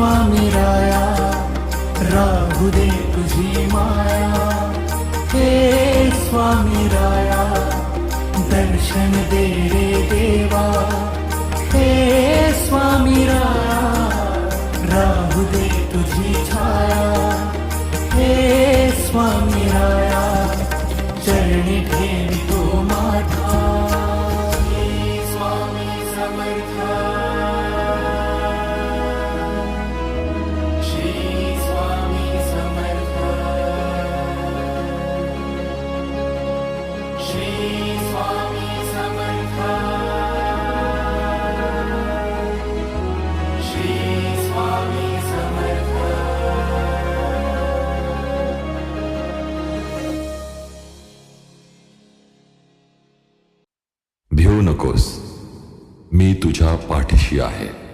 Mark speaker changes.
Speaker 1: स्वामी राया, राहू दे तुझी माया। हे स्वामी राया, दर्शन दे रे देवा। हे स्वामी राया, राहू दे तुझी छाया। हे स्वामी राया, चरणी ठेवितो माथा हे स्वामी समर्था।
Speaker 2: भिवू नकोस. मी तुझ्या पाठीशी आहे.